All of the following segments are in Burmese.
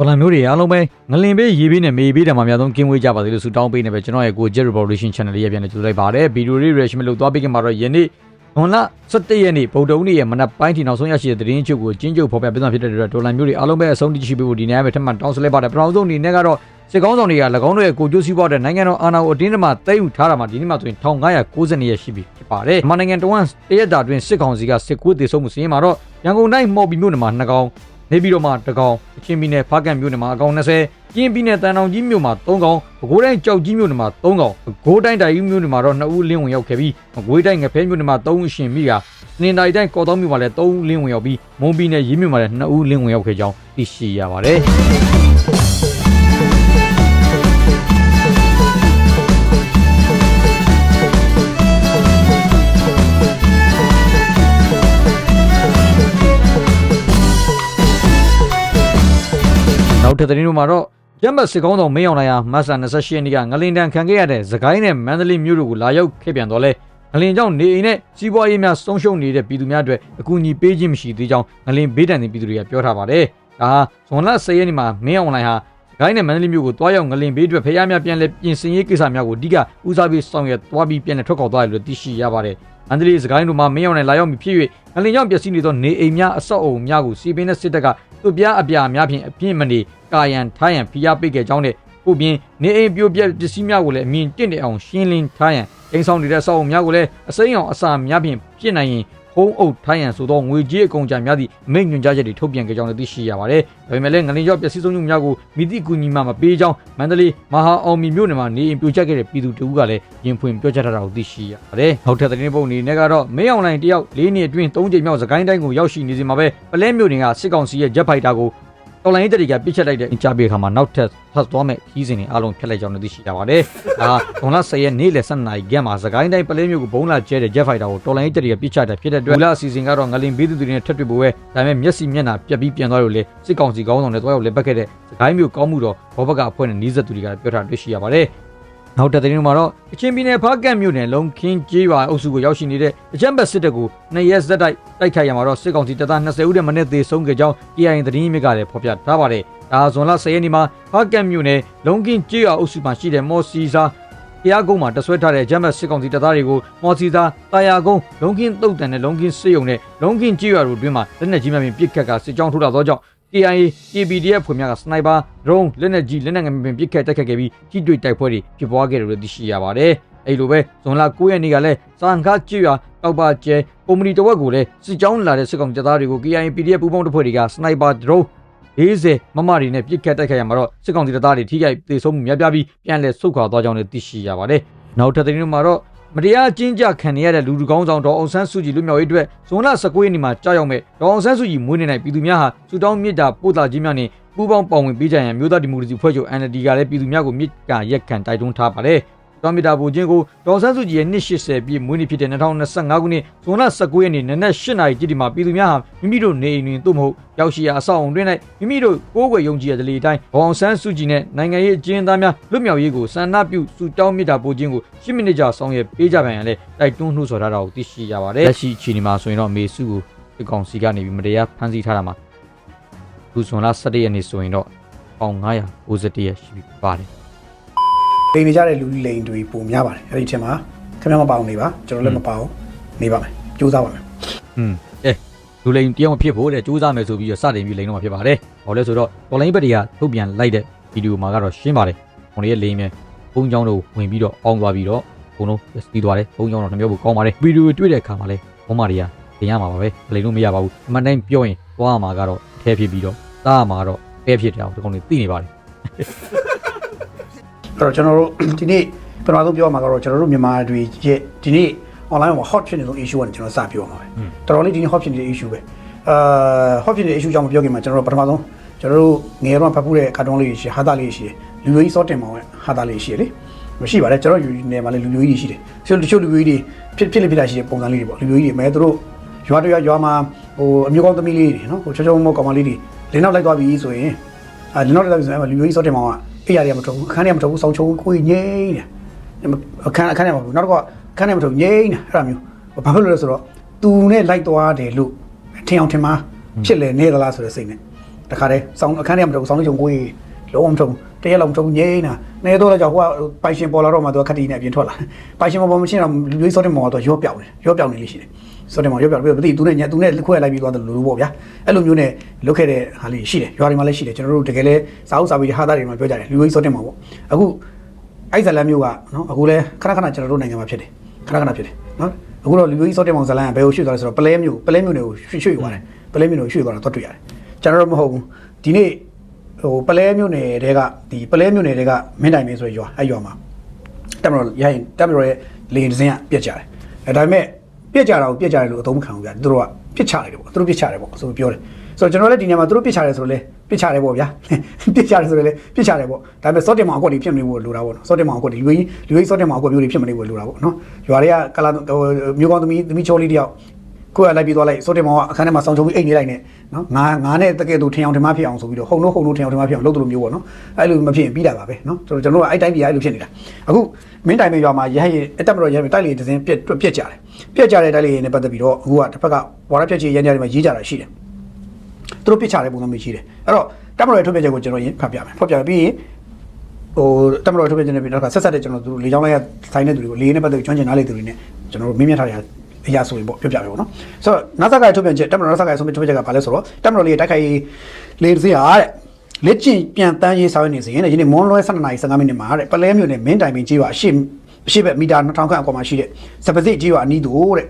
ော်လန်မျိုးတွေအားလုံးပဲငလင်ပေးရေပေးနဲ့မေပေးတယ်မှာအများဆုံးကင်းဝေးကြပါသေးလို့ဆုတောင်းပေးနေပဲကျွန်တော်ရဲ့ကို Jet Revolution Channel လေးရပြန်နေကြိုလိုက်ပါတယ်ဗီဒီယိုလေး reaction လုပ်သွားပေးခင်မှာတော့ယနေ့ဟွန်လာ17ရက်နေ့ဗုဒ္ဓဦးနေ့ရဲ့မနက်ပိုင်းထီနောက်ဆုံးရရှိတဲ့သတင်းချုပ်ကိုကျင်းချုပ်ဖော်ပြပေးသွားဖြစ်တဲ့အတွက်ဒေါ်လာမျိုးတွေအားလုံးပဲအဆုံးထိရှိပေးဖို့ဒီနေ့ပဲထပ်မံတောင်းဆိုလိုက်ပါတယ်ပထမဆုံးအနေနဲ့ကတော့စစ်ကောင်းဆောင်တွေက၎င်းတို့ရဲ့ကိုကျိုးစီးပွားတဲ့နိုင်ငံတော်အာဏာကိုအတင်းအဓမ္မသိမ်းယူထားတာမှာဒီနေ့မှဆိုရင်1992ရက်ရှိပြီဖြစ်ပါတယ်မြန်မာနိုင်ငံတော်ဝန်တရက်တာတွင်စစ်ကောင်စီကစစ်ကူးတေဆုံးမှုစီးရင်မှာတော့ရန်ကုန်တိုင်းမော်ဘီမြို့နယ်မှာ2ကောင် နေပြည်တော်မှာ2ကောင်အချင်းပြည်နယ်ဖားကန့်မြို့နယ်မှာအကောင်20ကျင်းပြည်နယ်တန်တောင်ကြီးမြို့မှာ3ကောင်ပဲခူးတိုင်းကြောက်ကြီးမြို့နယ်မှာ3ကောင်ပဲခူးတိုင်းတိုင်ကြီးမြို့နယ်မှာတော့2ဦးလင်းဝင်ရောက်ခဲ့ပြီးမကွေးတိုင်းငဖဲမြို့နယ်မှာ3ဦးရှင်မိကစနေတိုင်းတိုင်းကော်တောင်းမြို့မှာလည်း3ဦးလင်းဝင်ရောက်ပြီးမုံပြည်နယ်ရေးမြို့မှာလည်း2ဦးလင်းဝင်ရောက်ခဲ့ကြောင်းသိရှိရပါတယ် နောက်ထပ်သတင်းတို့မှာတော့ရမတ်စစ်ကောင်းဆောင်မင်းအောင်နိုင်ဟာမတ်လ28ရက်နေ့ကငလင်တန်ခံခဲ့ရတဲ့သခိုင်းနဲ့မန္တလေးမြို့တို့ကိုလာရောက်ခဲ့ပြန်တော့လဲငလင်ကြောင့်နေအိမ်နဲ့စီးပွားရေးများဆုံးရှုံးနေတဲ့ပြည်သူများအတွက်အကူအညီပေးခြင်းမရှိသေးကြောင်းငလင်ဘေးဒဏ်တဲ့ပြည်သူတွေကပြောထားပါတယ်။ဒါဟာဇွန်လ10ရက်နေ့မှာမင်းအောင်နိုင်ဟာသခိုင်းနဲ့မန္တလေးမြို့ကိုတွားရောက်ငလင်ဘေးအတွက်ဖျားများပြန်လဲပြင်ဆင်ရေးကိစ္စများကိုအဓိကဦးစားပေးဆောင်ရွက်သွားပြီးပြန်လဲထွက်ခေါက်သွားတယ်လို့သိရှိရပါတယ်။မန္တလေးစကိုင်းတို့မှာမင်းအောင်နိုင်လာရောက်ပြီဖြစ်၍ငလင်ကြောင့်ပျက်စီးနေသောနေအိမ်များအဆောက်အအုံများကိုစီပင်းတဲ့စစ်တပ်ကသူ့ပြားအပြာများဖြင့်အပြင်းမနေ ကာယံထားရန်ဖိအားပေးခဲ့ကြောင်းနဲ့ပို့ပြင်နေအိမ်ပြိုပြက်ပစ္စည်းများကိုလည်းအမြင်တင့်တဲ့အောင်ရှင်းလင်းထားရန်အိမ်ဆောင်နေတဲ့အဆောက်အုံများကိုလည်းအစိမ်းအောင်အစာများဖြင့်ဖြစ်နိုင်ရင်ဟုံးအုပ်ထားရန်ဆိုသောငွေကြေးအကုန်ကြများသည့်အမိန့်ညွှန်ကြားချက်တွေထုတ်ပြန်ခဲ့ကြောင်းလည်းသိရှိရပါတယ်။ဒါပေမဲ့လည်းငလင်ကြောင့်ပျက်စီးဆုံးရှုံးများကိုမိသည့်ကူညီမှမပေးကြောင်းမန္တလေးမဟာအောင်မီမြို့နယ်မှာနေအိမ်ပြိုကျခဲ့တဲ့ပြည်သူတဦးကလည်းရင်ဖွင့်ပြောကြားထားတာကိုသိရှိရပါတယ်။နောက်ထပ်သတင်းပုံအနေနဲ့ကတော့မင်းအောင်လိုင်တယောက်၄နှစ်အတွင်း၃ကြိမ်မြောက်စကိုင်းတိုင်းကိုရောက်ရှိနေစဉ်မှာပဲပလဲမြို့နယ်ကစစ်ကောင်စီရဲ့ဂျက်ဖိုက်တာကို တော်လိုင်းတက်တွေကပြစ်ချက်လိုက်တဲ့အင်ချပေးခါမှာနောက်ထပ်ဖတ်သွားမဲ့ခီးစဉ်တွေအားလုံးဖျက်လိုက်ကြောင်းလည်းသိရှိရပါတယ်။ဒါကဒေါ်လာ10ရက်နေ့လယ်12နာရီခန့်မှာစကိုင်းတိုင်းပလဲမြို့ကိုဘုံလာကျဲတဲ့ Jet Fighter ကိုတော်လိုင်းတက်တွေကပြစ်ချတာဖြစ်တဲ့အတွက်မူလအစီအစဉ်ကတော့ငလင်ဘေးသူတွေနဲ့ထပ်တွေ့ဖို့ပဲဒါပေမဲ့မျက်စိမျက်နှာပြက်ပြီးပြန်သွားလို့လေစစ်ကောင်စီကောင်းဆောင်တွေတွားရောက်လက်ပတ်ခဲ့တဲ့စကိုင်းမြို့ကောင်းမှုတော်ဘောဘကအဖွဲ့နဲ့နီးစပ်သူတွေကပြောထားတွေ့ရှိရပါတယ်။ နောက်တဲ့သတင်းမှာတော့အချင်းပြည်နယ်ဖားကန့်မြို့နယ်လုံခင်းကျေးရွာအုပ်စုကိုရောက်ရှိနေတဲ့အကြမ်းဖက်စစ်တပ်ကိုနှစ်ရက်ဇက်တိုက်တိုက်ခိုက်ရမှာတော့စစ်ကောင်စီတပ်သား20ဦးတဲ့မနေ့သေဆုံးခဲ့ကြောင်း KIN သတင်းရင်းမြစ်ကလည်းဖော်ပြထားပါတယ်။ဒါဇွန်လ10ရက်နေ့မှာဖားကန့်မြို့နယ်လုံခင်းကျေးရွာအုပ်စုမှာရှိတဲ့မော်စီစာတရားကုန်းမှာတဆွဲထားတဲ့ဂျမ်ဘတ်စစ်ကောင်စီတပ်သားတွေကိုမော်စီသာတာယာကုန်းလုံခင်းတုတ်တန်နဲ့လုံခင်းစေယုံနဲ့လုံခင်းကြေးရွာတို့အတွင်းမှာလက်နက်ကြီးများဖြင့်ပစ်ခတ်ကစစ်ကြောင်းထိုးလာသောကြောင့် KIA KPDF ဖွဲ့များကစနိုက်ပါဒရုန်းလက်နက်ကြီးလက်နက်ငယ်ပင်ပစ်ခတ်တိုက်ခတ်ခဲ့ပြီးကြီးတွေ့တိုက်ပွဲတွေဖြစ်ပွားခဲ့တယ်လို့သိရှိရပါတယ်။အဲဒီလိုပဲဇွန်လ9ရက်နေ့ကလည်းစံခါကျွော်တောက်ပါကျဲကုမ္ပဏီတစ်ဝက်ကိုလည်းစစ်ကြောင်းလာတဲ့စစ်ကောင်တပ်သားတွေကို KIA PDF ပူးပေါင်းတပ်ဖွဲ့တွေကစနိုက်ပါဒရုန်း40မမတွေနဲ့ပြစ်ခတ်တိုက်ခိုက်ရမှာတော့စစ်ကောင်စီတပ်သားတွေထိခိုက်ဒေဆုံးမှုများပြားပြီးပြန်လည်ဆုတ်ခွာသွားကြောင်းလည်းသိရှိရပါတယ်။နောက်ထပ်သတင်းတွေမှာတော့ မတရားအကျဉ်းချခံနေရတဲ့လူလူကောင်းဆောင်ဒေါ်အောင်ဆန်းစုကြည်လူမျိုးရေးအတွက်ဇွန်လ19ရက်နေ့မှာကြောက်ရောက်မဲ့ဒေါ်အောင်ဆန်းစုကြည်မွေးနေ့၌ပြည်သူများဟာစူတောင်းမြစ်တာပို့တာခြင်းများနဲ့ပူးပေါင်းပါဝင်ပေးကြရန်မြို့သားဒီမိုကရေစီဖွဲ့ချုပ် NLD ကလည်းပြည်သူများကိုမြစ်ကရက်ခံတိုက်တွန်းထားပါတယ်။ တောင်မီတာဘူချင်းကိုဒေါ်ဆန်းစုကြည်ရဲ့နှစ်80ပြည့်မွေးနေ့ဖြစ်တဲ့2025ခုနှစ်ဇွန်လ19ရက်နေ့နနက်8နာရီကြည့်ဒီမှာပြည်သူများဟာမိမိတို့နေအိမ်တွင်သို့မဟုတ်ရောက်ရှိရာအဆောက်အုံတွင်၌မိမိတို့ကိုးကွယ်ယုံကြည်ရတဲ့လေအတိုင်းဒေါ်အောင်ဆန်းစုကြည်နဲ့နိုင်ငံရေးအကျဉ်းသားများလွတ်မြောက်ရေးကိုစန္ဒပြုစူတောင်းမြစ်တာဘူချင်းကို10မိနစ်ကြာဆောင်ရွက်ပေးကြပါရန်လည်းတိုက်တွန်းနှိုးဆော်ထားတာကိုသိရှိရပါတယ်။လက်ရှိအခြေအနေမှာဆိုရင်တော့မေစုကိုဒီကောင်စီကနေပြီးမတရားဖမ်းဆီးထားတာမှာခုဇွန်လ17ရက်နေ့ဆိုရင်တော့ပေါင်991ရက်ရှိပြီပါတယ်။ လိန်နေကြတဲ့လူလိန်တွေပုံများပါတယ်အဲ့ဒီအချိန်မှာခင်ဗျားမပါအောင်နေပါကျွန်တော်လည်းမပါအောင်နေပါမယ်ကြိုးစားပါမယ်อืมအဲလူလိန်တယောက်မဖြစ်ဖို့တဲ့စူးစမ်းမယ်ဆိုပြီးတော့စတင်ပြီးလိန်တော့မှာဖြစ်ပါတယ်။ဟောလဲဆိုတော့တော်လိုင်းဘက်တွေကထုတ်ပြန်လိုက်တဲ့ဗီဒီယိုမှာကတော့ရှင်းပါတယ်။ကျွန်တော်ရဲ့လိန်မြန်ဘုံချောင်းတို့ဝင်ပြီးတော့အောင်းသွားပြီးတော့ဘုံလုံးစီးသွားတယ်။ဘုံချောင်းတော့နှမျိုးကိုကောင်းပါတယ်။ဗီဒီယိုတွေ့တဲ့အခါမှာလဲဘုံမတွေကတင်ရမှာပါပဲ။လိန်လို့မရပါဘူး။အမှန်တိုင်းပြောရင်သွားမှာကတော့အထဲဖြစ်ပြီးတော့သားမှာကတော့ပဲဖြစ်တယ်အောင်ဒီကောင်တွေသိနေပါတယ် အဲ့တော့ကျွန်တော်တို့ဒီနေ့ပထမဆုံးပြောရမှာကတော့ကျွန်တော်တို့မြန်မာတွေရဲ့ဒီနေ့ online မှာ hot ဖြစ်နေဆုံး issue ကနေကျွန်တော်စပြောမှာပဲတော်တော်လေးဒီနေ့ hot ဖြစ်နေတဲ့ issue ပဲအာ hot ဖြစ်နေတဲ့ issue ကြောင့်မပြောခင်မှာကျွန်တော်တို့ပထမဆုံးကျွန်တော်တို့ငယ်တော့ဖတ်ဖူးတဲ့ကာတွန်းလေးရှိဟာတာလေးရှိတယ်လူမျိုးကြီးစောတင်မောင်ရဲ့ဟာတာလေးရှိတယ်လေမရှိပါနဲ့ကျွန်တော်ယူနေမှာလေလူမျိုးကြီးရှိတယ်တချို့တချို့လူမျိုးကြီးတွေဖြစ်ဖြစ်လေးဖြစ်လာရှိတဲ့ပုံစံလေးတွေပေါ့လူမျိုးကြီးတွေမဲသူတို့ရွာတရွာရွာမှာဟိုအမျိုးကောင်းသမီးလေးတွေနော်ဟိုချောချောမောကောင်မလေးတွေလင်းနောက်လိုက်သွားပြီဆိုရင် အဲလင်းနောက်လိုက်သွားပြီဆိုရင်လူမျိုးကြီးစောတင်မောင်ကအိယာတွေကမထုတ်ဘူးအခန်းတွေကမထုတ်ဘူးစောင်းချုံကိုငိမ့်တယ်အခန်းအခန်းထဲမှာနောက်တော့အခန်းထဲမှာထုတ်ငိမ့်တယ်အဲ့ဒါမျိုးဘာဖြစ်လို့လဲဆိုတော့သူနဲ့လိုက်သွားတယ်လို့ထင်အောင်ထင်မှာဖြစ်လေနေသလားဆိုတဲ့စိတ်နဲ့တခါတည်းစောင်းအခန်းထဲမှာတော့စောင်းလေးချုံကိုကြီးလုံးဝမထုံတရက်လောက်မထုံငိမ့်တာနေတော့ကြောက်ဟိုကပိုင်ရှင်ပေါ်လာတော့မှသူကခတိနဲ့အပြင်ထွက်လာပိုင်ရှင်ပေါ်ပေါ်မရှင်းတော့လူကြီးစောတဲ့မောင်ကတော့ရော့ပြောက်နေရော့ပြောက်နေလိမ့်ရှိတယ် စောတဲ့မောင်ရော့ပြောက်ပြီးမသိသူနဲ့ညသူနဲ့ခွဲလိုက်ပြီးသွားတယ်လို့လို့ပေါ့ဗျာအဲ့လိုမျိုးနဲ့လုတ်ခဲ့တဲ့ဟာလေးရှိတယ်ရွာတွေမှာလည်းရှိတယ်ကျွန်တော်တို့တကယ်လဲစာအုပ်စာပေဟာသားတွေမှာပြောကြတယ်လူကြီးစောတဲ့မောင်ပေါ့အခုအဲ့ဇလန်မျိုးကနော်အခုလဲခဏခဏကျွန်တော်တို့နိုင်ငံမှာဖြစ်တယ်ခဏခဏဖြစ်တယ်နော်အခုတော့လူကြီးစောတဲ့မောင်ဇလန်ကဘယ်ကိုရွှေ့သွားလဲဆိုတော့ပလဲမျိုးပလဲမျိုးတွေကိုရွှေ့ရွှေ့သွားတယ်ပလဲမျိုးတွေကိုရွှေ့သွားတာတော့တွေ့ရတယ်ကျွန်တော်တို့မဟုတ်ဘူးဒီနေ့ဟိုပလဲမြို့နယ်တဲကဒီပလဲမြို့နယ်တဲကမင်းတိုင်မင်းဆိုရရွာအဲ့ရွာမှာတက်မတော်ရရင်တက်မတော်ရဲ့လေရင်တစ်စင်းကပြက်ကြတယ်အဲဒါပေမဲ့ ပြက်ကြတာကိုပြက်ကြတယ်လို့အသုံးမခံဘူးဗျာသူတို့ကပြစ်ချတယ်ပေါ့သူတို့ပြစ်ချတယ်ပေါ့ဆိုပြောတယ်ဆိုတော့ကျွန်တော်လည်းဒီနေရာမှာသူတို့ပြစ်ချတယ်ဆိုတော့လေပြစ်ချတယ်ပေါ့ဗျာပြစ်ချတယ်ဆိုတော့လေပြစ်ချတယ်ပေါ့ဒါပေမဲ့စောတင်မောင်အကွက်တွေဖြစ်မနေဘူးလိုတာပေါ့နော်စောတင်မောင်အကွက်တွေလူကြီးလူကြီးစောတင်မောင်အကွက်မျိုးတွေဖြစ်မနေဘူးလိုတာပေါ့နော်ရွာတွေကကလာမျိုးကောင်းသမီးသမီးချိုးလေးတယောက် ကိုယ်ကလိုက်ပြီးသွားလိုက်စောတင်မောင်ကအခန်းထဲမှာစောင်းချုံပြီးအိတ်နေလိုက်နဲ့နော်ငါငါနဲ့တကယ်သူထင်အောင်ထင်မှားဖြစ်အောင်ဆိုပြီးတော့ဟုံလို့ဟုံလို့ထင်အောင်ထင်မှားဖြစ်အောင်လုပ်တယ်လို့မျိုးပေါ့နော်အဲ့လိုမဖြစ်ရင်ပြီးတာပါပဲနော်ကျွန်တော်ကျွန်တော်ကအဲ့တိုင်းပြည်အဲ့လိုဖြစ်နေတာအခုမင်းတိုင်မေရွာမှာရဟရင်အတက်မတော်ရဟရင်တိုက်လေတစ်စင်းပြက်ပြက်ကြတယ်ပြက်ကြတဲ့တိုက်လေနဲ့ပတ်သက်ပြီးတော့အခုကတစ်ဖက်ကဝါရပြက်ချီရန်ကြတွေမှာရေးကြတာရှိတယ်သူတို့ပြစ်ချတဲ့ပုံစံမျိုးရှိတယ်အဲ့တော့တက်မတော်ရဲ့ထုတ်ပြချက်ကိုကျွန်တော်ရင်ဖတ်ပြမယ်ဖတ်ပြပြီးရင်ဟိုတက်မတော်ထုတ်ပြချက်နဲ့ပြီးတော့ဆက်ဆက်တဲ့ကျွန်တော်တို့လေချောင်းလိုက်ရဆိုင်တဲ့သူတွေကိုလေနဲ့ပတ်သက်ပြီးကျွမ်းကျင်နားလေသူတွေနဲ့ကျွန်တော်တို့မင်းမြတ်ထားတဲ့ အရာဆိုရင်ပေါ့ပြောပြပြပေါ့နော်ဆိုတော့နာဆာကထုတ်ပြန်ချက်တက်မတော်နာဆာကဆုံးဖြတ်ထုတ်ပြန်ချက်ကဘာလဲဆိုတော့တက်မတော်လေးတိုက်ခိုက်လေတစ်စင်းဟာတဲ့လက်ကျင့်ပြန်တန်းရေးဆောင်ရနေစဉ်တဲ့ယနေ့မွန်လွဲ12နာရီ15မိနစ်မှာတဲ့ပလဲမြို့နယ်မင်းတိုင်ပင်ကြီးပါအရှိအရှိဘက်မီတာ2000ခန့်အကွာမှာရှိတဲ့စပစစ်ကြီးပါအနီးသို့တဲ့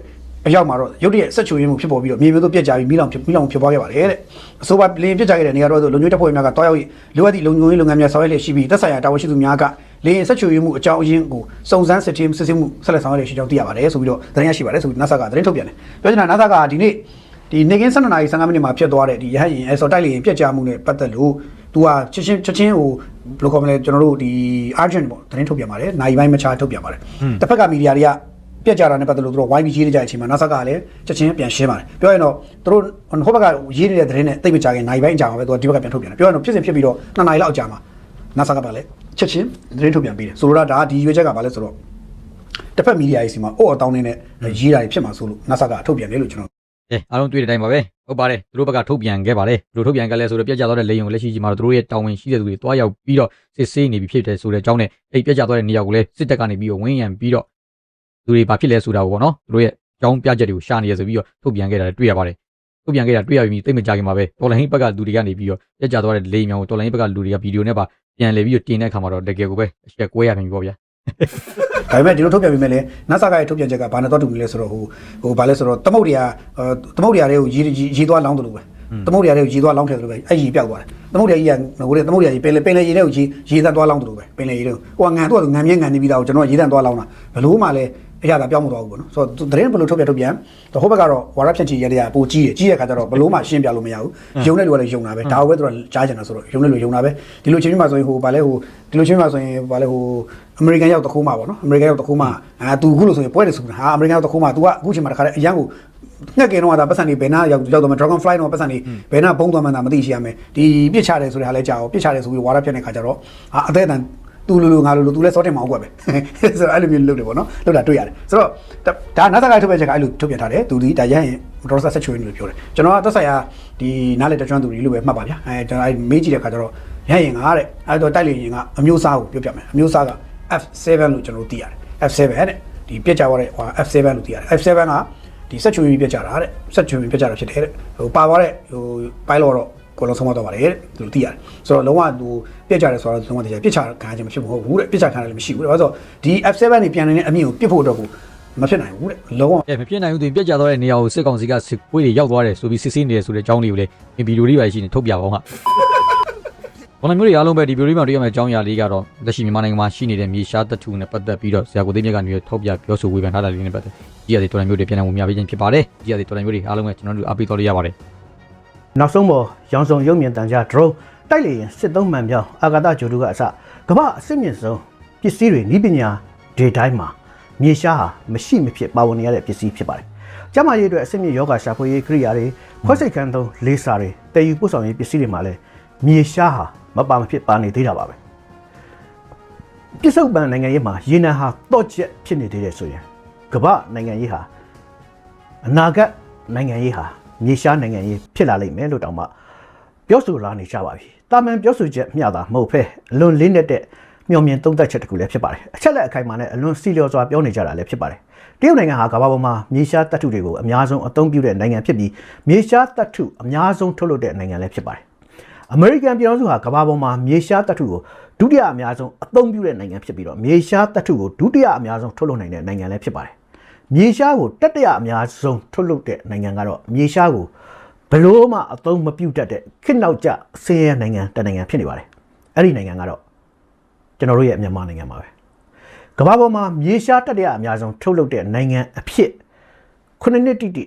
အရောက်မှာတော့ရုတ်တရက်ဆက်ချူရင်းမှုဖြစ်ပေါ်ပြီးတော့မြေမျိုးတို့ပြက်ကြပြီးမိလောင်မိလောင်ဖြစ်ပွားခဲ့ပါတယ်တဲ့အဆိုပါလင်းပြက်ကြခဲ့တဲ့နေရာတော့လုံခြုံရေးတပ်ဖွဲ့များကတောက်ရောက်လိုအပ်သည့်လုံခြုံရေးလုပ်ငန်းများဆောင်ရွက်လျက်ရှိပြီးသက်ဆိုင်ရာတာဝန်ရှိသူများက လင်းဆက်ချူရင်းမှုအကြောင်းအရင်းကိုစုံစမ်းစစ်ဆေးစစ်ဆေးမှုဆက်လက်ဆောင်ရွက်လျက်ရှိကြောင်းသိရပါတယ်ဆိုပြီးတော့သတင်းရရှိပါတယ်ဆိုပြီး NASA ကသတင်းထုတ်ပြန်တယ်ပြောချင်တာ NASA ကဒီနေ့ဒီနေကင်း12နာရီ15မိနစ်မှာဖြစ်သွားတဲ့ဒီရဟတ်ရင်အဲဆိုတိုက်လေရင်ပြက်ကြမှုနဲ့ပတ်သက်လို့သူကချက်ချင်းချက်ချင်းဟိုဘယ်လိုခေါ်မလဲကျွန်တော်တို့ဒီ urgent ပေါ့သတင်းထုတ်ပြန်ပါတယ်နိုင်ပိုင်းမချထုတ်ပြန်ပါတယ်တစ်ဖက်ကမီဒီယာတွေကပြက်ကြတာနဲ့ပတ်သက်လို့သူတို့ဝိုင်းပြီးရေးနေကြတဲ့အချိန်မှာ NASA ကလည်းချက်ချင်းပြန်ရှင်းပါတယ်ပြောရင်တော့သူတို့ဟိုဘက်ကရေးနေတဲ့သတင်းနဲ့တိတ်မကြခင်နိုင်ပိုင်းအကြာမှာပဲသူကဒီဘက်ကပြန်ထုတ်ပြန်တယ်ပြောရင်တော့ဖြစ်စဉ်ဖြစ်ပြီးတော့2နာရီလောက်အကြာမှာ NASA ကပါလဲ ချက်ချင်းသတင်းထုတ်ပြန်ပေးတယ်ဆိုတော့ဒါဒီရွေးချက်ကဘာလဲဆိုတော့တစ်ဖက်မီဒီယာရေးစီမှာအို့အတောင်းနေတဲ့ရေးတာတွေဖြစ်မှာဆိုလို့ NASA ကထုတ်ပြန်တယ်လို့ကျွန်တော်အဲအားလုံးတွေ့တဲ့အတိုင်းပါပဲဟုတ်ပါတယ်သူတို့ဘက်ကထုတ်ပြန်ခဲ့ပါတယ်သူတို့ထုတ်ပြန်ခဲ့လဲဆိုတော့ပြက်ကျသွားတဲ့လေယုံကိုလက်ရှိကြီးမှာတော့သူတို့ရဲ့တာဝန်ရှိတဲ့သူတွေတွားရောက်ပြီးတော့စစ်ဆေးနေပြီဖြစ်တယ်ဆိုတဲ့အကြောင်းနဲ့အဲ့ပြက်ကျသွားတဲ့နေရာကိုလည်းစစ်တပ်ကနေပြီးတော့ဝင်းရံပြီးတော့သူတွေဘာဖြစ်လဲဆိုတာကိုပေါ့နော်သူတို့ရဲ့အကြောင်းပြချက်တွေကိုရှာနေရဆိုပြီးတော့ထုတ်ပြန်ခဲ့တာတွေ့ရပါတယ်ထုတ်ပြန်ခဲ့တာတွေ့ရပြီးတိတ်မကြခင်မှာပဲတော်လိုင်းဘက်ကလူတွေကနေပြီးတော့ပြက်ကျသွားတဲ့လေယုံကိုတော်လိုင်းဘက်ကလူတွေကဗီဒီယိုနဲ့ပါ ပြန်လေပြီးတော့တင်တဲ့အခါမှာတော့တကယ်ကိုပဲအချက်ကွဲရပြန်ပြီပေါ့ဗျာဒါပေမဲ့ဒီလိုထုတ်ပြန်ပြီးမဲ့လည်း NASA ကရဲ့ထုတ်ပြန်ချက်ကဘာနဲ့တော့တူမလဲဆိုတော့ဟိုဟိုဘာလဲဆိုတော့သမုတ်တွေကသမုတ်တွေကတွေကိုရေးရေးသွားလောင်းတယ်လို့ပဲသမုတ်တွေကတွေကိုရေးသွားလောင်းတယ်လို့ပဲအဲ့ရေးပြောက်သွားတယ်သမုတ်တွေကြီးကဟိုတဲ့သမုတ်တွေကြီးပင်လေပင်လေရေးတွေကိုရေးရေးသန့်သွားလောင်းတယ်လို့ပဲပင်လေရေးတွေကိုဟိုကငံတော့ငံမြဲငံနေပြီးသားကိုကျွန်တော်ရေးသန့်သွားလောင်းတာဘလို့မှလည်း အရာတာပြောင်းမသွားဘူးပေါ့နော်ဆိုတော့သတင်းဘလို့ထုတ်ပြန်ထုတ်ပြန်တော့ဟိုဘက်ကတော့ဝါရဖြန့်ချီရတဲ့ကပိုကြီးတယ်ကြီးတဲ့ခါကျတော့ဘလို့မှရှင်းပြလို့မရဘူးယုံတဲ့လူကလည်းယုံတာပဲဒါပဲသူကကြားချင်တာဆိုတော့ယုံတဲ့လူယုံတာပဲဒီလိုချင်းပြမှာဆိုရင်ဟိုဘာလဲဟိုဒီလိုချင်းပြမှာဆိုရင်ဘာလဲဟိုအမေရိကန်ရောက်တခိုးမှာပေါ့နော်အမေရိကန်ရောက်တခိုးမှာအာသူခုလို့ဆိုရင်ပွဲတယ်ဆိုတာဟာအမေရိကန်ရောက်တခိုးမှာ तू ကအခုချိန်မှာတခါတည်းအရန်ကိုငှက်ကင်တော့ဒါပတ်စံနေဘယ်နာရောက်ရောက်တော့ Dragon Fly တော့ပတ်စံနေဘယ်နာဘုံသွားမှန်းသာမသိရှိရမယ်ဒီပြစ်ချတယ်ဆိုတဲ့ဟာလဲကြာအောင်ပြစ်ချတယ်ဆိုပြီးဝါရဖြတ်တဲ့ခါကျတော့ဟာအသက်အတန် သူလူလူငါလူလူသူလဲစောတင်မအောင်ကွက်ပဲဆိုတော့အဲ့လိုမျိုးလုပ်တယ်ပေါ့နော်လုပ်တာတွေ့ရတယ်ဆိုတော့ဒါနားသကထုတ်ပြချက်ကအဲ့လိုထုတ်ပြထားတယ်သူဒီဒါရရင်မတော်ဆက်ဆက်ချွေးနေလို့ပြောတယ်ကျွန်တော်ကသက်ဆိုင်ရာဒီနားလေတကျွမ်းသူတွေလို့ပဲမှတ်ပါဗျာအဲကျွန်တော်အဲ့မေးကြည့်တဲ့ခါကျတော့ရရင်ငါတဲ့အဲ့တော့တိုက်လေရင်ကအမျိုးအစားကိုပြောပြမယ်အမျိုးအစားက F7 လို့ကျွန်တော်တို့သိရတယ် F7 တဲ့ဒီပြက်ကြသွားတဲ့ဟို F7 လို့သိရတယ် F7 ကဒီဆက်ချွေးပြက်ကြတာတဲ့ဆက်ချွေးပြက်ကြတာဖြစ်တယ်တဲ့ဟိုပါသွားတဲ့ဟို pilot တော့ ကိုလုံးဆုံးမတော့ပါတယ်တဲ့သူတို့သိရတယ်ဆိုတော့လုံးဝသူပြစ်ကြတယ်ဆိုတော့လုံးဝသိရတယ်ပြစ်ချခံရခြင်းမဖြစ်ဘူးဘူးတဲ့ပြစ်ချခံရလည်းမရှိဘူးတဲ့ဘာလို့ဆိုဒီ F7 နေပြန်နေတဲ့အမြင့်ကိုပြစ်ဖို့အတွက်ကိုမဖြစ်နိုင်ဘူးတဲ့လုံးဝကဲမဖြစ်နိုင်ဘူးသူပြက်ကျသွားတဲ့နေရာကိုစစ်ကောင်စီကစစ်ခွေးတွေရောက်သွားတယ်ဆိုပြီးစစ်ဆေးနေတယ်ဆိုတဲ့အကြောင်းလေးကိုလည်းဒီဗီဒီယိုလေးပါရှိနေထုတ်ပြပါအောင်ဟာဘုံမျိုးတွေအားလုံးပဲဒီဗီဒီယိုလေးမှာတွေ့ရမယ့်အကြောင်းအရာလေးကတော့လက်ရှိမြန်မာနိုင်ငံမှာရှိနေတဲ့မြေရှားတပ်ထုနဲ့ပတ်သက်ပြီးတော့ဆရာကိုသိမြတ်ကနေထုတ်ပြပြောဆိုဝေဖန်ထားတာလေးနဲ့ပတ်သက်ကြီးရတဲ့တော်လိုင်းမျိုးတွေပြန်နေမှုများပေးခြင်းဖြစ်ပါတယ်ကြီးရတဲ့တော်လိုင်းမျိုးတွေအားလုံးကကျွန်တော်တို့အားပေးတော်လို့ရပါတယ် နောက်ဆုံးပေါ်ရောင်စုံရုပ်မြင်တန်ကြား drone တိုက်လေရင်စစ်သုံးမှန်ပြောင်းအာကာသဂျိုတုကအစကမ္ဘာအစစ်မြင့်ဆုံးပစ္စည်းတွေဤပညာဒေတိုင်းမှာမြေရှားဟာမရှိမဖြစ်ပါဝင်နေရတဲ့ပစ္စည်းဖြစ်ပါတယ်။ကျမကြီးအတွက်အစစ်မြင့်ယောဂရှာဖွေရေးကိရိယာတွေခွဲစိတ်ခန်းသုံးလေးစာတွေတည်ယူပို့ဆောင်ရေးပစ္စည်းတွေမှာလည်းမြေရှားဟာမပါမဖြစ်ပါနေသေးတာပါပဲ။ပြစ္ဆုတ်ပံနိုင်ငံရေးမှာရေနံဟာတော့ချက်ဖြစ်နေသေးတယ်ဆိုရင်ကမ္ဘာနိုင်ငံရေးဟာအနာဂတ်နိုင်ငံရေးဟာ မြေရှားနိုင်ငံရေးဖြစ်လာလိမ့်မယ်လို့တောင်မှပြောဆိုလာနေကြပါပြီတာမန်ပြောဆိုချက်မျှတာမဟုတ်ဖဲအလွန်လေးနက်တဲ့မျှော်မြင်သုံးသပ်ချက်တစ်ခုလည်းဖြစ်ပါတယ်အချက်လက်အခိုင်အမာနဲ့အလွန်စီလျော်စွာပြောနေကြတာလည်းဖြစ်ပါတယ်တရုတ်နိုင်ငံဟာကမ္ဘာပေါ်မှာမြေရှားတပ်ထုတွေကိုအများဆုံးအသုံးပြုတဲ့နိုင်ငံဖြစ်ပြီးမြေရှားတပ်ထုအများဆုံးထုတ်လုပ်တဲ့နိုင်ငံလည်းဖြစ်ပါတယ်အမေရိကန်ပြည်ထောင်စုဟာကမ္ဘာပေါ်မှာမြေရှားတပ်ထုကိုဒုတိယအများဆုံးအသုံးပြုတဲ့နိုင်ငံဖြစ်ပြီးတော့မြေရှားတပ်ထုကိုဒုတိယအများဆုံးထုတ်လုပ်နိုင်တဲ့နိုင်ငံလည်းဖြစ်ပါတယ် မြေရှားကိုတတိယအများဆုံးထုတ်လုပ်တဲ့နိုင်ငံကတော့မြေရှားကိုဘလို့မှအသုံးမပြုတတ်တဲ့ခေတ်နောက်ကျဆင်းရဲနိုင်ငံတစ်နိုင်ငံဖြစ်နေပါတယ်အဲ့ဒီနိုင်ငံကတော့ကျွန်တော်တို့ရဲ့မြန်မာနိုင်ငံပါပဲကမ္ဘာပေါ်မှာမြေရှားတတိယအများဆုံးထုတ်လုပ်တဲ့နိုင်ငံအဖြစ်ခုနှစ်နှစ်တိတိ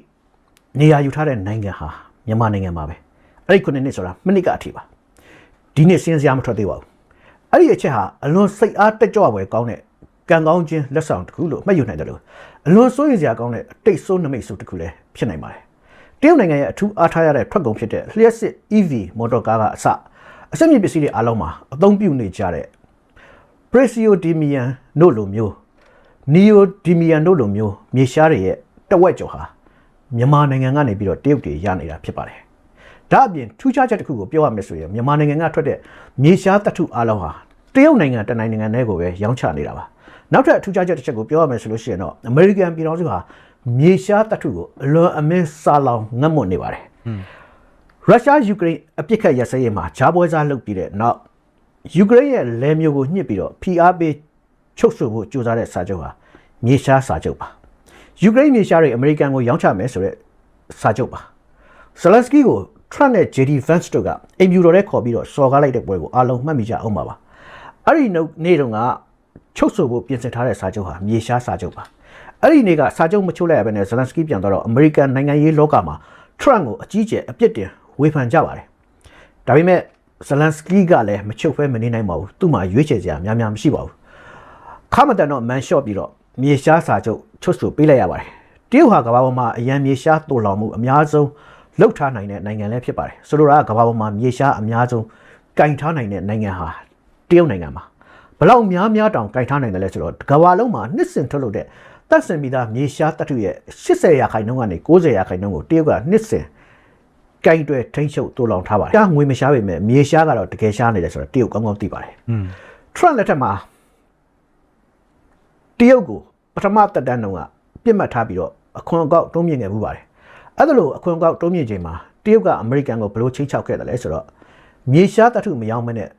နေရာယူထားတဲ့နိုင်ငံဟာမြန်မာနိုင်ငံပါပဲအဲ့ဒီခုနှစ်နှစ်ဆိုတာမနစ်ကအထိပါဒီနှစ်စဉ်းစားမထွက်သေးပါဘူးအဲ့ဒီအချက်ဟာအလွန်စိတ်အားတက်ကြွပွဲကောင်းတဲ့ ကံကောင်းခြင်းလက်ဆောင်တစ်ခုလို့မှတ်ယူနိုင်တယ်လို့အလွန်စိုးရိမ်စရာကောင်းတဲ့အတိတ်ဆိုးနမိတ်ဆိုးတစ်ခုလည်းဖြစ်နိုင်ပါတယ်တရုတ်နိုင်ငံရဲ့အထူးအားထားရတဲ့ထွက်ကုန်ဖြစ်တဲ့လျှက်စစ် EV မော်တော်ကားကအစအစိမ့်မြင့်ပစ္စည်းတွေအားလုံးမှာအသုံးပြုနေကြတဲ့ Presiodimian တို့လိုမျိုး Neodymium တို့လိုမျိုးမြေရှားတွေရဲ့တဝက်ကျော်ဟာမြန်မာနိုင်ငံကနေပြီးတော့တရုတ်တွေရနေတာဖြစ်ပါတယ်။ဒါအပြင်ထူးခြားချက်တစ်ခုကိုပြောရမယ်ဆိုရင်မြန်မာနိုင်ငံကထွက်တဲ့မြေရှားတထုအားလုံးဟာတရုတ်နိုင်ငံတနိုင်နိုင်ငံထဲကိုပဲရောင်းချနေတာပါ။ နောက်ထပ်ထူးခြားချက်တစ်ချက်ကိုပြောရမယ်ဆိုလို့ရှိရင်တော့အမေရိကန်ပြည်ထောင်စုဟာမြေရှားတထုကိုအလွန်အမင်းစာလောင်ငတ်မွတ်နေပါတယ်။ရုရှားယူကရိန်းအပြစ်ခတ်ရစဲရေးမှာဂျားပွဲစားလုပ်ပြီးတဲ့နောက်ယူကရိန်းရဲ့လဲမျိုးကိုညှစ်ပြီးတော့ဖိအားပေးချုပ်ဆိုဖို့ကြိုးစားတဲ့စာချုပ်ဟာမြေရှားစာချုပ်ပါယူကရိန်းမြေရှားတွေအမေရိကန်ကိုရောင်းချမယ်ဆိုတဲ့စာချုပ်ပါဇလန်စကီကို Trump နဲ့ JD Vance တို့ကအင်ဖြူတော်ထဲခေါ်ပြီးတော့စော်ကားလိုက်တဲ့ပွဲကိုအားလုံးမှတ်မိကြအောင်ပါပါအဲ့ဒီနေ့တုန်းက ချုပ်ဆိုဖို့ပြင်ဆင်ထားတဲ့စာချုပ်ဟာမြေရှားစာချုပ်ပါအဲ့ဒီနေ့ကစာချုပ်မချုပ်လိုက်ရဘဲနဲ့ဇလန်စကီပြန်တော့အမေရိကန်နိုင်ငံရေးလောကမှာ Trump ကိုအကြီးကျယ်အပြစ်တင်ဝေဖန်ကြပါတယ်ဒါပေမဲ့ဇလန်စကီကလည်းမချုပ်ဖဲမနေနိုင်ပါဘူးသူ့မှာရွေးချယ်စရာများများမရှိပါဘူးခမတန်တော့မန်ရှော့ပြီးတော့မြေရှားစာချုပ်ချွတ်ဆိုပေးလိုက်ရပါတယ်တရုတ်ဟာကမ္ဘာပေါ်မှာအရန်မြေရှားတူလောင်မှုအများဆုံးလှုပ်ထားနိုင်တဲ့နိုင်ငံလည်းဖြစ်ပါတယ်ဆိုလိုတာကကမ္ဘာပေါ်မှာမြေရှားအများဆုံးကင်ထားနိုင်တဲ့နိုင်ငံဟာတရုတ်နိုင်ငံပါဘ လောက်များများတောင်ကင်ထားနိုင်တယ်လဲဆိုတော့ကမ္ဘာလုံးမှာနှစ်စင်ထုတ်လုပ်တဲ့တပ်စင်ပြီးသားမြေရှားတတုရဲ့80ရာခိုင်နှုန်းကနေ90ရာခိုင်နှုန်းကိုတရုတ်ကနှစ်စင်ကင်တွယ်ထိန်းချုပ်တူလောင်ထားပါတယ်။ဒါငွေမရှားပေမဲ့မြေရှားကတော့တကယ်ရှားနေတယ်ဆိုတော့တရုတ်ကောင်းကောင်းသိပါတယ်။อืม Trump လက်ထက်မှာတရုတ်ကိုပထမတက်တန်းတုန်းကပြစ်မှတ်ထားပြီးတော့အခွန်အကောက်တုံးမြင့်ခဲ့မှုပါတယ်။အဲ့ဒါလို့အခွန်အကောက်တုံးမြင့်ချိန်မှာတရုတ်ကအမေရိကန်ကိုဘယ်လိုချင်းချောက်ခဲ့တယ်လဲဆိုတော့မြေရှားတထုမယောင်းမနဲ့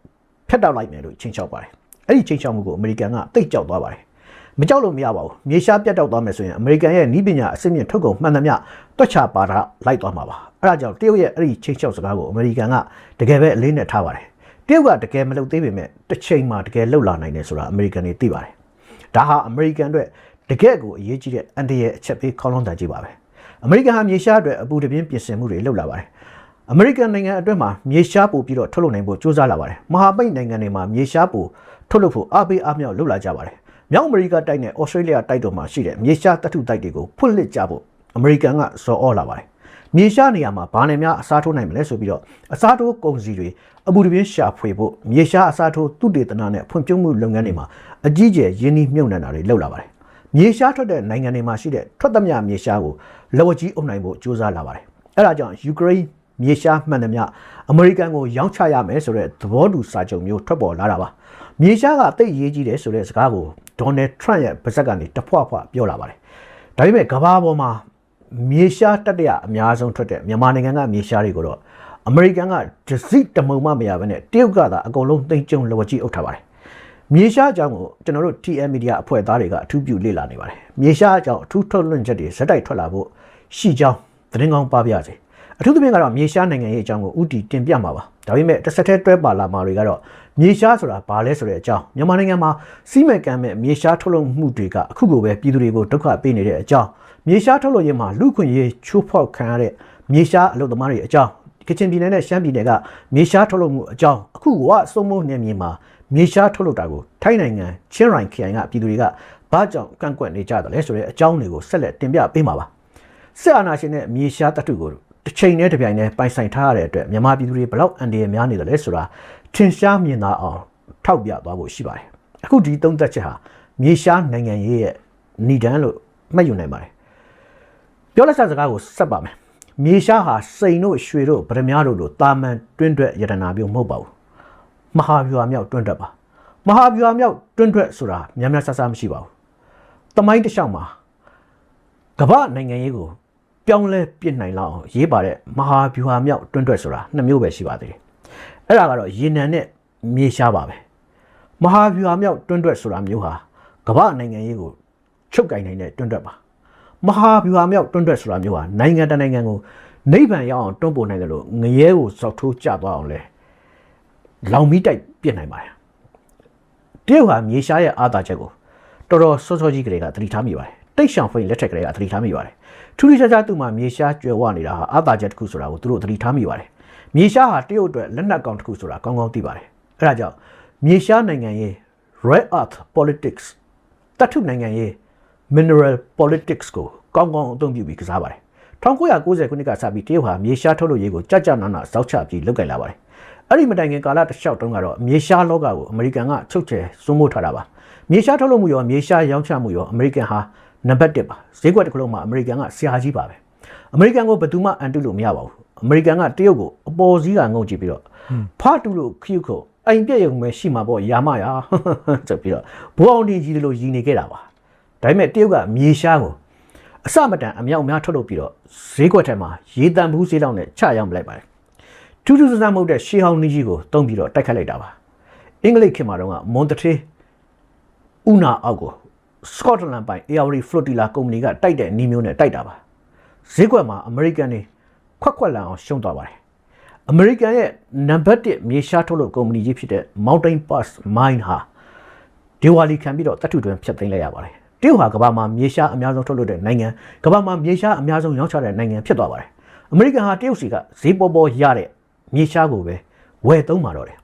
ဖက်တောက်လိုက်မယ်လို့ချင်းချောက်ပါတယ်။ အဲ့ဒီချင်းချောက်မှုကိုအမေရိကန်ကတိတ်ကြောက်သွားပါတယ်။မကြောက်လို့မရပါဘူး။မြေရှားပြတ်တောက်သွားမယ်ဆိုရင်အမေရိကန်ရဲ့ဤပညာအစစ်မြင့်ထုတ်ကုန်မှန်သမျှတွက်ချပါတာလိုက်သွားမှာပါ။အဲ့ဒါကြောင့်တရုတ်ရဲ့အဲ့ဒီချင်းချောက်စကားကိုအမေရိကန်ကတကယ်ပဲအလေးနဲ့ထားပါတယ်။တရုတ်ကတကယ်မလုပ်သေးပေမဲ့တစ်ချိန်မှာတကယ်လှုပ်လာနိုင်တယ်ဆိုတာအမေရိကန်တွေသိပါတယ်။ဒါဟာအမေရိကန်အတွက်တကယ့်ကိုအရေးကြီးတဲ့အန်တရဲ့အချက်ပေးခေါင်းလုံးတန်ကြီးပါပဲ။အမေရိကန်ဟာမြေရှားအတွက်အပူတပြင်းပြင်ဆင်မှုတွေလုပ်လာပါတယ်။အမေရိကန်နိုင်ငံအတွက်မှာမြေရှားပို့ပြီးတော့ထုတ်လုပ်နိုင်ဖို့ကြိုးစားလာပါတယ်။မဟာမိတ်နိုင်ငံတွေမှာမြေရှားပို့ ထုတ်လုပ်ဖို့အားပေးအားမြောက်လုပ်လာကြပါတယ်။မြောက်အမေရိကတိုက်နဲ့ဩစတြေးလျတိုက်တို့မှာရှိတဲ့မြေရှားတထုတိုက်တွေကိုဖွင့်လှစ်ကြဖို့အမေရိကန်ကစော်ဩလာပါတယ်။မြေရှားနေရာမှာဘာနဲ့များအစားထိုးနိုင်မလဲဆိုပြီးတော့အစားထိုးကုန်စည်တွေအပူတပြင်းရှာဖွေဖို့မြေရှားအစားထိုးသုတေသနနဲ့ဖွံ့ဖြိုးမှုလုပ်ငန်းတွေမှာအကြီးကျယ်ရင်းနှီးမြှုပ်နှံတာတွေလုပ်လာပါတယ်။မြေရှားထွက်တဲ့နိုင်ငံတွေမှာရှိတဲ့ထွက်သမျှမြေရှားကိုလော်ကြီးအုပ်နိုင်ဖို့ကြိုးစားလာပါတယ်။အဲဒါကြောင့်ယူကရိန်းမြေရှားမှန်သမျှအမေရိကန်ကိုရောင်းချရမယ်ဆိုတဲ့သဘောတူစာချုပ်မျိုးထွက်ပေါ်လာတာပါ။ မြေရှားကတိတ်ရေးကြီးတယ်ဆိုတဲ့စကားကိုဒေါ်နယ်ထရန့်ရဲ့ပါဇက်ကနေတဖွာဖွာပြောလာပါတယ်။ဒါပေမဲ့ကမ္ဘာပေါ်မှာမြေရှားတတရအများဆုံးထွက်တဲ့မြန်မာနိုင်ငံကမြေရှားတွေကိုတော့အမေရိကန်ကဒစိတမုံမမရဘဲနဲ့တရုတ်ကသာအကုန်လုံးသိမ်းကျုံလော်ကြီးအုပ်ထားပါတယ်။မြေရှားအကြောင်းကိုကျွန်တော်တို့ TM Media အဖွဲ့သားတွေကအထူးပြုလေ့လာနေပါတယ်။မြေရှားအကြောင်းအထူးထုတ်လွှင့်ချက်တွေဇက်တိုက်ထွက်လာဖို့ရှိကြောင်းသတင်းကောင်းပါပြစေ။ အထူးသဖြင့်ကတော့မြေရှားနိုင်ငံရေးအကြောင်းကိုဥတီတင်ပြမှာပါ။ဒါပေမဲ့တစ်ဆက်တည်းတွဲပါလာမှာတွေကတော့မြေရှားဆိုတာဘာလဲဆိုတဲ့အကြောင်းမြန်မာနိုင်ငံမှာစီးမဲ့ကမ်းမဲ့မြေရှားထုတ်လုပ်မှုတွေကအခုကိုပဲပြည်သူတွေကိုဒုက္ခပေးနေတဲ့အကြောင်းမြေရှားထုတ်လုပ်ရေးမှာလူခွင့်ရေးချိုးဖောက်ခံရတဲ့မြေရှားအလုပ်သမားတွေအကြောင်းကချင်ပြည်နယ်နဲ့ရှမ်းပြည်နယ်ကမြေရှားထုတ်လုပ်မှုအကြောင်းအခုကစုံမုံနေမြေမှာမြေရှားထုတ်လုပ်တာကိုထိုင်းနိုင်ငံချင်းရိုင်ခရိုင်ကပြည်သူတွေကဘာကြောင့်ကန့်ကွက်နေကြတယ်လဲဆိုတဲ့အကြောင်းတွေကိုဆက်လက်တင်ပြပေးမှာပါစစ်အာဏာရှင်နဲ့မြေရှားတပ်ထုကို တစ်ချိန်နဲ့တစ်ပြိုင်တည်းပိုင်ဆိုင်ထားရတဲ့အတွက်မြန်မာပြည်သူတွေဘလောက်အန်ဒီရများနေတယ်လဲဆိုတာထင်ရှားမြင်သာအောင်ထောက်ပြသွားဖို့ရှိပါတယ်အခုဒီသုံးသက်ချက်ဟာမြေရှားနိုင်ငံရေးရဲ့ဏိဒန်းလို့မှတ်ယူနိုင်ပါတယ်ပြောလက်စစကားကိုဆက်ပါမယ်မြေရှားဟာစိန်တို့ရွှေတို့ဗရမ ्या တို့လိုတာမန်တွင်းတွက်ယတနာမျိုးမဟုတ်ပါဘူးမဟာဗျူဟာမြောက်တွင်းတွက်ပါမဟာဗျူဟာမြောက်တွင်းတွက်ဆိုတာများများဆဆမရှိပါဘူးတမိုင်းတစ်လျှောက်မှာကမ္ဘာနိုင်ငံရေးကို ပြောင်းလဲပြစ်နိုင်လောက်အောင်ရေးပါတဲ့မဟာဗျူဟာမြောက်တွင်းတွက်ဆိုတာနှစ်မျိုးပဲရှိပါသေးတယ်အဲ့ဒါကတော့ရေနံနဲ့မြေရှားပါပဲမဟာဗျူဟာမြောက်တွင်းတွက်ဆိုတာမျိုးဟာကမ္ဘာနိုင်ငံရေးကိုချုပ်ကင်နိုင်တဲ့တွင်းတွက်ပါမဟာဗျူဟာမြောက်တွန်းတွက်ဆိုတာမျိုးဟာနိုင်ငံတစ်နိုင်ငံကိုနိဗ္ဗာန်ရောက်အောင်တွန်းပို့နိုင်တယ်လို့ငရဲကိုစောက်ထိုးကျသွားအောင်လဲလောင်မီတိုက်ပြစ်နိုင်ပါတယ်တရုတ်ဟာမြေရှားရဲ့အာသာချက်ကိုတော်တော်စောစောကြီးကလေးကသတိထားမိပါတယ်တိတ်ရှောင်ဖိန်လက်ထက်ကလေးကသတိထားမိပါတယ် ထူးထူးခြားခြားသူ့မှာမြေရှားကျွယ်ဝနေတာဟာအာသာချက်တစ်ခုဆိုတာကိုသူတို့သတိထားမိပါတယ်မြေရှားဟာတရုတ်အတွက်လက်နက်ကောင်တစ်ခုဆိုတာကောင်းကောင်းသိပါတယ်အဲဒါကြောင့်မြေရှားနိုင်ငံရေး rare earth politics တတ်ထုနိုင်ငံရေး mineral politics ကိုကောင်းကောင်းအသုံးပြုပြီးကစားပါတယ်1990ခုနှစ်ကစပြီးတရုတ်ဟာမြေရှားထုတ်လုပ်ရေးကိုကြကြနာနာဇောက်ချပြီးလုပ်ကိုင်လာပါတယ်အဲ့ဒီမတိုင်ခင်ကာလတစ်လျှောက်တုန်းကတော့မြေရှားလောကကိုအမေရိကန်ကချုပ်ချယ်စိုးမိုးထားတာပါမြေရှားထုတ်လုပ်မှုရောမြေရှားရောင်းချမှုရောအမေရိကန်ဟာ နံပါတ်1ပါဈေးကွက်တစ်ခုလုံးမှာအမေရိကန်ကဆရာကြီးပါပဲအမေရိကန်ကိုဘယ်သူမှအန်တုလို့မရပါဘူးအမေရိကန်ကတရုတ်ကိုအပေါ်စီးကငုံကြည့်ပြီးတော့ဖားတူလို့ခရုခုအိမ်ပြည့်ရုံပဲရှိမှာပေါ့ယာမယာဆိုပြီးတော့ဘိုးအောင်တင်ကြီးလိုရည်နေခဲ့တာပါဒါပေမဲ့တရုတ်ကမြေရှားကိုအစမတန်အမြောက်အများထုတ်လုပ်ပြီးတော့ဈေးကွက်ထဲမှာရေတံဘူးဈေးလောက်နဲ့ချရောက်လိုက်ပါတယ်ထူးထူးဆန်းဆန်းမဟုတ်တဲ့ရှေးဟောင်းနီးကြီးကိုတုံးပြီးတော့တိုက်ခတ်လိုက်တာပါအင်္ဂလိပ်ခေတ်မှာတော့မွန်တထေးဥနာအောက်ကို စကော့တလန်ပိုင် ARD Flotilla ကုမ္ပဏီကတိုက်တဲ့နီးမျိုးနဲ့တိုက်တာပါဈေးကွက်မှာအမေရိကန်တွေခွက်ခွက်လန်အောင်ရှုံးသွားပါတယ်အမေရိကန်ရဲ့နံပါတ်1မြေရှားထုတ်လုပ်ကုမ္ပဏီကြီးဖြစ်တဲ့ Mountain Pass Mine ဟာဒေဝါလီခံပြီးတော့တတ်ထုတွင်ဖျက်သိမ်းလိုက်ရပါတယ်တရုတ်ဟာကမ္ဘာမှာမြေရှားအများဆုံးထုတ်လုပ်တဲ့နိုင်ငံကမ္ဘာမှာမြေရှားအများဆုံးရောင်းချတဲ့နိုင်ငံဖြစ်သွားပါတယ်အမေရိကန်ဟာတရုတ်စီကဈေးပေါ်ပေါ်ရတဲ့မြေရှားကိုပဲဝယ်သုံးมาတော့တယ်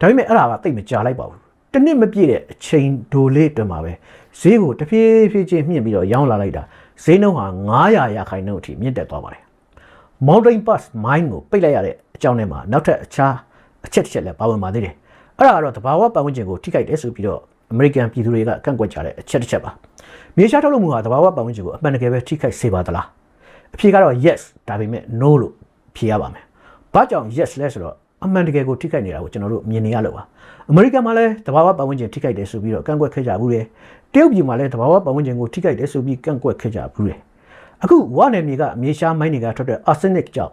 ဒါပေမဲ့အဲ့ဒါကတိတ်မကြလိုက်ပါဘူး တနစ်မပြည့်တဲ့အချိန်ဒိုလေးတွင်မှာပဲဈေးကိုတဖြည်းဖြည်းချင်းမြင့်ပြီးတော့ရောင်းလာလိုက်တာဈေးနှုန်းဟာ900ရာခိုင်နှုန်းအထိမြင့်တက်သွားပါတယ် Mountain Pass Mine ကိုပိတ်လိုက်ရတဲ့အကြောင်းထဲမှာနောက်ထပ်အခြားအချက်တစ်ချက်လည်းပါဝင်ပါသေးတယ်။အဲ့ဒါကတော့တဘာဝပတ်ဝန်းကျင်ကိုထိခိုက်တယ်ဆိုပြီးတော့အမေရိကန်ပြည်သူတွေကကန့်ကွက်ကြတဲ့အချက်တစ်ချက်ပါ။မြေရှားထုတ်လုပ်မှုဟာတဘာဝပတ်ဝန်းကျင်ကိုအမှန်တကယ်ပဲထိခိုက်စေပါသလား။အဖြေကတော့ yes ဒါပေမဲ့ no လို့ဖြေရပါမယ်။ဘာကြောင့် yes လဲဆိုတော့ အမှန်တကယ်ကိုထိခိုက်နေတာကိုကျွန်တော်တို့မြင်နေရလို့ပါ။အမေရိကန်မှာလည်းတဘာဝပတ်ဝန်းကျင်ထိခိုက်တယ်ဆိုပြီးတော့ကန့်ကွက်ခဲ့ကြဘူးလေ။တရုတ်ပြည်မှာလည်းတဘာဝပတ်ဝန်းကျင်ကိုထိခိုက်တယ်ဆိုပြီးကန့်ကွက်ခဲ့ကြဘူးလေ။အခုဝါနယ်မြေကမြေရှားမိုင်းတွေကထွက်တဲ့ arsenic ကြောင့်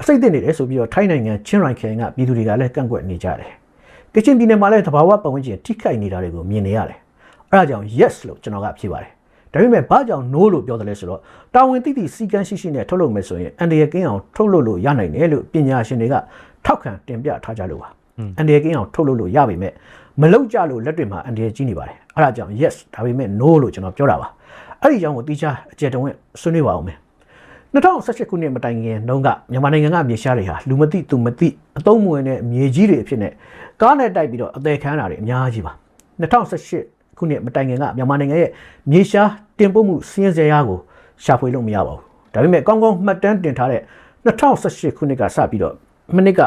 အစိတ်တင်နေတယ်ဆိုပြီးတော့ထိုင်းနိုင်ငံချင်းရိုင်ခရိုင်ကပြည်သူတွေကလည်းကန့်ကွက်နေကြတယ်။ကချင်ပြည်နယ်မှာလည်းသဘာဝပတ်ဝန်းကျင်ထိခိုက်နေတာတွေကိုမြင်နေရတယ်။အဲဒါကြောင့် yes လို့ကျွန်တော်ကဖြေပါတယ်။ဒါပေမဲ့ဘာကြောင့် no လို့ပြောတယ်လဲဆိုတော့တာဝန်သိသိစီကန်းရှိရှိနဲ့ထုတ်လုပ်မယ်ဆိုရင်အန်ဒီရကင်းအောင်ထုတ်လုပ်လို့ရနိုင်တယ်လို့ပညာရှင်တွေက ထောက်ခံတင်ပြထားကြလို့ပါ။အန်ဒီရကင်းအောင်ထုတ်လုပ်လို့ရပါမယ်။မလောက်ကြလို့လက်တွေမှာအန်ဒီရကြီးနေပါတယ်။အဲဒါကြောင့် yes ဒါပေမဲ့ no လို့ကျွန်တော်ပြောတာပါ။အဲ့ဒီကြောင့်ကိုတိကျအကျယ်တုံးနဲ့ဆွေးနွေးပါအောင်မယ်။2018ခုနှစ်မတိုင်ခင်တုန်းကမြန်မာနိုင်ငံကမြေရှားတွေဟာလူမသိသူမသိအသုံးမဝင်တဲ့မြေကြီးတွေအဖြစ်နဲ့ကားနဲ့တိုက်ပြီးတော့အသေးခံတာတွေအများကြီးပါ2018ခုနှစ်မတိုင်ခင်ကမြန်မာနိုင်ငံရဲ့မြေရှားတင်ပို့မှုစီးရင်စရာကိုရှာဖွေလို့မရပါဘူးဒါပေမဲ့ကောင်းကောင်းမှတ်တမ်းတင်ထားတဲ့2018ခုနှစ်ကစပြီးတော့ မိနစ်က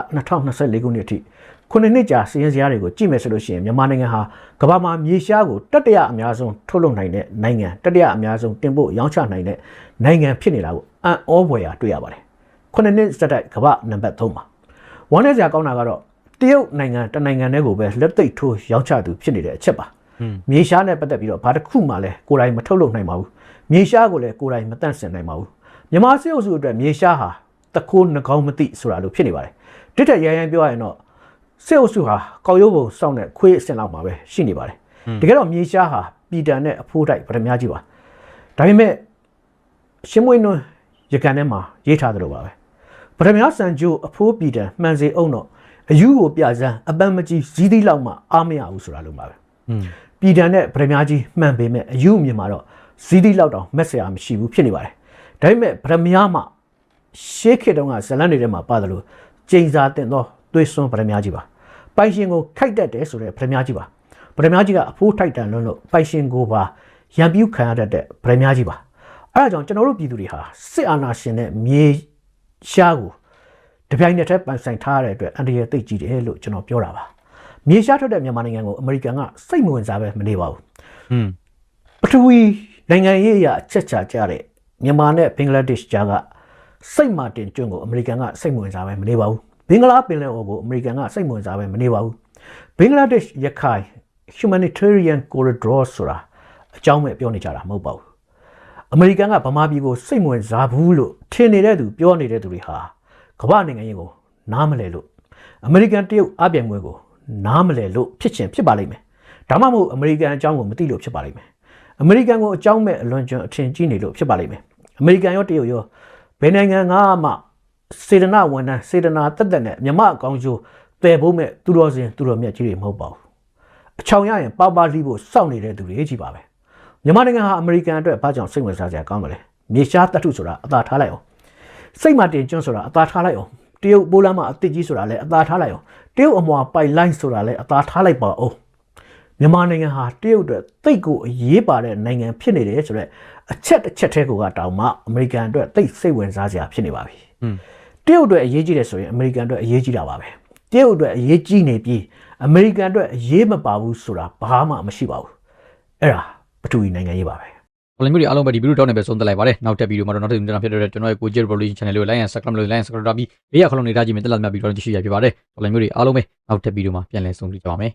2024ခုနှစ်အထိခုနှစ်နှစ်ကြာစီးရင်စရာတွေကိုကြည့်မယ်ဆိုလို့ရှိရင်မြန်မာနိုင်ငံဟာကမ္ဘာမှာမြေရှားကိုတတိယအများဆုံးထုတ်လုပ်နိုင်တဲ့နိုင်ငံတတိယအများဆုံးတင်ပို့ရောင်းချနိုင်တဲ့နိုင်ငံဖြစ်နေတာကိုအံ့ဩဖွယ်ရာတွေ့ရပါတယ်ခုနှစ်နှစ်စက်တိုက်ကမ္ဘာနံပါတ်3ပါဝမ်းနည်းစရာကောင်းတာကတော့တရုတ်နိုင်ငံတနိုင်ငံတည်းကိုပဲလက်သိပ်ထိုးရောင်းချသူဖြစ်နေတဲ့အချက်ပါမြေရှားနဲ့ပတ်သက်ပြီးတော့ဘာတစ်ခုမှလည်းကိုယ်တိုင်မထုတ်လုပ်နိုင်ပါဘူးမြေရှားကိုလည်းကိုယ်တိုင်မတန့်စင်နိုင်ပါဘူးမြန်မာစစ်အုပ်စုအတွက်မြေရှားဟာ တခိုးနှကောင်းမသိဆိုတာလို့ဖြစ်နေပါတယ်တစ်ထက်ရိုင်းရိုင်းပြောရရင်တော့စစ်အုပ်စုဟာကောက်ရုပ်ပုံစောင့်တဲ့ခွေးအစင်လောက်မှာပဲရှိနေပါတယ်တကယ်တော့မြေရှားဟာပြည်တန်နဲ့အဖိုးတိုက်ပထမကြီးပါဒါပေမဲ့ရှင်းမွေးနွန်းရကန်ထဲမှာရေးထားသလိုပါပဲပထမစံကြိုးအဖိုးပြည်တန်မှန်စေအောင်တော့အယူကိုပြစမ်းအပန်းမကြီးဇီးသီးလောက်မှအားမရဘူးဆိုတာလုံးပါပဲပြည်တန်နဲ့ပထမကြီးမှန်ပေမဲ့အယူအမြင်မှာတော့ဇီးသီးလောက်တောင်မက်ဆရာမရှိဘူးဖြစ်နေပါတယ်ဒါပေမဲ့ပထမမှ ရှေးခေတ်တုန်းကဇလန်တွေထဲမှာပါတယ်လို့ကျိန်စာတင်တော့သွေးစွန်းပထမကြီးပါပိုင်ရှင်ကိုခိုက်တတ်တယ်ဆိုတဲ့ပထမကြီးပါပထမကြီးကအဖိုးထိုက်တန်လွန်းလို့ပိုင်ရှင်ကိုပါရံပြူခံရတတ်တဲ့ပထမကြီးပါအဲဒါကြောင့်ကျွန်တော်တို့ပြည်သူတွေဟာစစ်အာဏာရှင်နဲ့မြေရှားကိုတပြိုင်နက်တည်းပိုင်ဆိုင်ထားရတဲ့အတွက်အန်တရယ်သိပ်ကြီးတယ်လို့ကျွန်တော်ပြောတာပါမြေရှားထွက်တဲ့မြန်မာနိုင်ငံကိုအမေရိကန်ကစိတ်မဝင်စားပဲမနေပါဘူးอืมပထဝီနိုင်ငံရေးအရာအချက်ချာကြတဲ့မြန်မာနဲ့ဘင်္ဂလားဒေ့ရှ်ကြားက စိတ်မာတင်ကျွန်းကိုအမေရိကန်ကစိတ်ဝင်စားပဲမနေပါဘူးဘင်္ဂလားပင်လယ်အော်ကိုအမေရိကန်ကစိတ်ဝင်စားပဲမနေပါဘူးဘင်္ဂလားဒေ့ရှ်ရခိုင် humanitarian corridor ဆိုတာအကြောင်းမဲ့ပြောနေကြတာမဟုတ်ပါဘူးအမေရိကန်ကဗမာပြည်ကိုစိတ်ဝင်စားဘူးလို့ထင်နေတဲ့သူပြောနေတဲ့သူတွေဟာကမ္ဘာနိုင်ငံရေးကိုနားမလည်လို့အမေရိကန်တရုတ်အပြိုင်ပွဲကိုနားမလည်လို့ဖြစ်ချင်ဖြစ်ပါလိမ့်မယ်ဒါမှမဟုတ်အမေရိကန်အကြောင်းကိုမသိလို့ဖြစ်ပါလိမ့်မယ်အမေရိကန်ကိုအကြောင်းမဲ့အလွန်ကျွံအထင်ကြီးနေလို့ဖြစ်ပါလိမ့်မယ်အမေရိကန်ရောတရုတ်ရော ဘယ်နိုင်ငံကမှစေတနာဝန်ထမ်းစေတနာတက်တက်နဲ့မြမအကောင်းကျိုးတည်ဖို့မဲ့သူတော်စင်သူတော်မြတ်ကြီးတွေမဟုတ်ပါဘူးအချောင်ရရင်ပါပါလိဖို့စောင့်နေတဲ့သူတွေကြီးပါပဲမြန်မာနိုင်ငံဟာအမေရိကန်အတွက်ဘာကြောင့်စိတ်ဝင်စားစရာကောင်းမလဲမြေရှားတတ်ထုဆိုတာအသာထားလိုက်အောင်စိတ်မတင်ကျွန်းဆိုတာအသာထားလိုက်အောင်တရုတ်ပိုးလမ်းမှာအစ်စ်ကြီးဆိုတာလည်းအသာထားလိုက်အောင်တရုတ်အမွာပိုက်လိုင်းဆိုတာလည်းအသာထားလိုက်ပါအောင်မြန်မာနိုင်ငံဟာတရုတ်အတွက်တိတ်ကိုအရေးပါတဲ့နိုင်ငံဖြစ်နေတယ်ဆိုတော့ အချက်တစ်ချက်တည်းကိုကတောင်မှအမေရိကန်အတွက်တိတ်စိတ်ဝင်စားစရာဖြစ်နေပါပြီอืมတရုတ်အတွက်အရေးကြီးတယ်ဆိုရင်အမေရိကန်အတွက်အရေးကြီးတာပါပဲတရုတ်အတွက်အရေးကြီးနေပြီးအမေရိကန်အတွက်အရေးမပါဘူးဆိုတာဘာမှမရှိပါဘူးအဲ့ဒါပထဝီနိုင်ငံရေးပါပဲဘလမျိုးတွေအားလုံးပဲဒီဗီဒီယိုတောင်းနေပဲဆုံးသက်လိုက်ပါတယ်နောက်တက်ဗီဒီယိုမှာတော့နောက်ထပ်တင်ပြဖြစ်တဲ့ကျွန်တော်ရဲ့ကိုဂျက် revolution channel ကို like and subscribe လုပ် like and subscribe ပြီးဘေးရခလုံးနေထားကြည့်မယ်တက်လာမြတ်ဗီဒီယိုတစ်ရှိရဖြစ်ပါတယ်ဘလမျိုးတွေအားလုံးပဲနောက်တက်ဗီဒီယိုမှာပြန်လည်ဆုံးတွေ့ကြပါမယ်